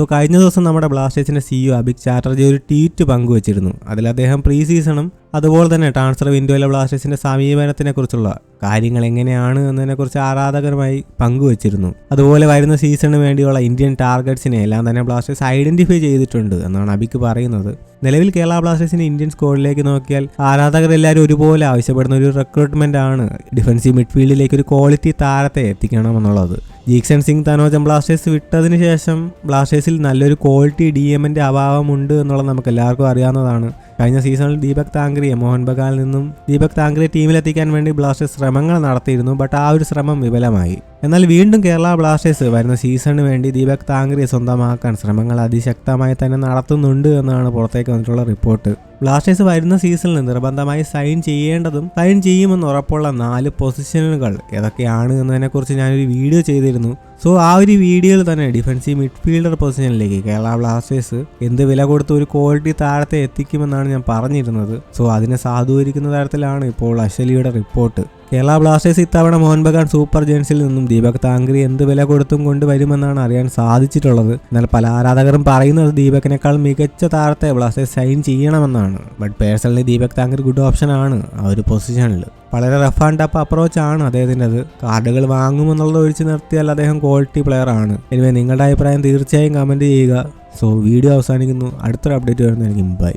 So കഴിഞ്ഞ ദിവസം നമ്മുടെ ബ്ലാസ്റ്റേഴ്സിന്റെ സിഇഒ അഭിക് ചാറ്റർജി ഒരു ട്വീറ്റ് പങ്കുവച്ചിരുന്നു. അതിൽ അദ്ദേഹം പ്രീ സീസണും അതുപോലെ തന്നെ ട്രാൻസ്ഫർ വിൻഡോയിലെ ബ്ലാസ്റ്റേഴ്സിന്റെ സമീപനത്തിനെ കുറിച്ചുള്ള കാര്യങ്ങൾ എങ്ങനെയാണ് എന്നതിനെക്കുറിച്ച് ആരാധകരുമായി പങ്കുവച്ചിരുന്നു. അതുപോലെ വരുന്ന സീസണിന് വേണ്ടിയുള്ള ഇന്ത്യൻ ടാർഗറ്റ്സിനെ എല്ലാം തന്നെ ബ്ലാസ്റ്റേഴ്സ് ഐഡന്റിഫൈ ചെയ്തിട്ടുണ്ട് എന്നാണ് അബിക്ക് പറയുന്നത്. നിലവിൽ കേരള ബ്ലാസ്റ്റേഴ്സിന്റെ ഇന്ത്യൻ സ്കോഡിലേക്ക് നോക്കിയാൽ ആരാധകരെല്ലാവരും ഒരുപോലെ ആവശ്യപ്പെടുന്ന ഒരു റിക്രൂട്ട്മെന്റ് ആണ്. ഡിഫൻസീവ് മിഡ്ഫീൽഡിലേക്ക് ഒരു ക്വാളിറ്റി താരത്തെ എത്തിക്കണം എന്നുള്ളത്. ജീക്സൺ സിംഗ് തനോജൻ ബ്ലാസ്റ്റേഴ്സ് വിട്ടതിന് ശേഷം ബ്ലാസ്റ്റേഴ്സിൽ നല്ലൊരു ക്വാളിറ്റി ഡി എമ്മിന്റെ അഭാവമുണ്ട് എന്നുള്ളത് നമുക്ക് എല്ലാവർക്കും അറിയാവുന്നതാണ്. കഴിഞ്ഞ സീസണിൽ ദീപക് താങ്ക്രിയെ മോഹൻ ബഗാനിൽ നിന്നും ദീപക് താങ്ക്രിയെ ടീമിലെത്തിക്കാൻ വേണ്ടി ബ്ലാസ്റ്റേഴ്സ് ശ്രമങ്ങൾ നടത്തിയിരുന്നു ബട്ട് ആ ഒരു ശ്രമം വിഫലമായി. എന്നാൽ വീണ്ടും കേരള ബ്ലാസ്റ്റേഴ്സ് വരുന്ന സീസണിന് വേണ്ടി ദീപക് താങ്ക്രിയെ സ്വന്തമാക്കാൻ ശ്രമങ്ങൾ അതിശക്തമായി തന്നെ നടത്തുന്നുണ്ട് എന്നാണ് പുറത്തേക്ക് വന്നിട്ടുള്ള റിപ്പോർട്ട്. ബ്ലാസ്റ്റേഴ്സ് വരുന്ന സീസണിൽ നിർബന്ധമായി സൈൻ ചെയ്യേണ്ടതും സൈൻ ചെയ്യുമെന്ന് ഉറപ്പുള്ള നാല് പൊസിഷനുകൾ ഏതൊക്കെയാണ് എന്നതിനെക്കുറിച്ച് ഞാനൊരു വീഡിയോ ചെയ്തിരുന്നു. സോ ആ ഒരു വീഡിയോയിൽ തന്നെ ഡിഫൻസീവ് മിഡ്ഫീൽഡർ പൊസിഷനിലേക്ക് കേരള ബ്ലാസ്റ്റേഴ്സ് എന്ത് വില കൊടുത്ത് ഒരു ക്വാളിറ്റി താഴത്തെ എത്തിക്കുമെന്നാണ് ഞാൻ പറഞ്ഞിരുന്നത്. സോ അതിനെ സാധൂകരിക്കുന്ന തരത്തിലാണ് ഇപ്പോൾ അശ്വലിയുടെ റിപ്പോർട്ട് കേരള ബ്ലാസ്റ്റേഴ്സ് ഇത്തവണ മോഹൻ ബഗാൻ സൂപ്പർ ജേൺസിൽ നിന്നും ദീപക് താങ്കരി എന്ത് വില കൊടുത്തും കൊണ്ടുവരുമെന്നാണ് അറിയാൻ സാധിച്ചിട്ടുള്ളത്. എന്നാൽ പല ആരാധകരും പറയുന്നത് ദീപകിനേക്കാൾ മികച്ച താരത്തെ ബ്ലാസ്റ്റേഴ്സ് സൈൻ ചെയ്യണമെന്നാണ്. But personally Deepak Tangri good option ആണ് ആ ഒരു പൊസിഷനിൽ വളരെ റഫ് ആൻഡ് ടഫ് അപ്രോച്ച് ആണ് അദ്ദേഹത്തിന്റെത്. കാർഡുകൾ വാങ്ങുമെന്നുള്ളത് ഒഴിച്ച് നിർത്തിയാൽ അദ്ദേഹം ക്വാളിറ്റി പ്ലെയർ ആണ്. എനിവേ നിങ്ങളുടെ അഭിപ്രായം തീർച്ചയായും കമന്റ് ചെയ്യുക. സോ വീഡിയോ അവസാനിക്കുന്നു. അടുത്തൊരു അപ്ഡേറ്റ് വരുന്നതായിരിക്കും. ബൈ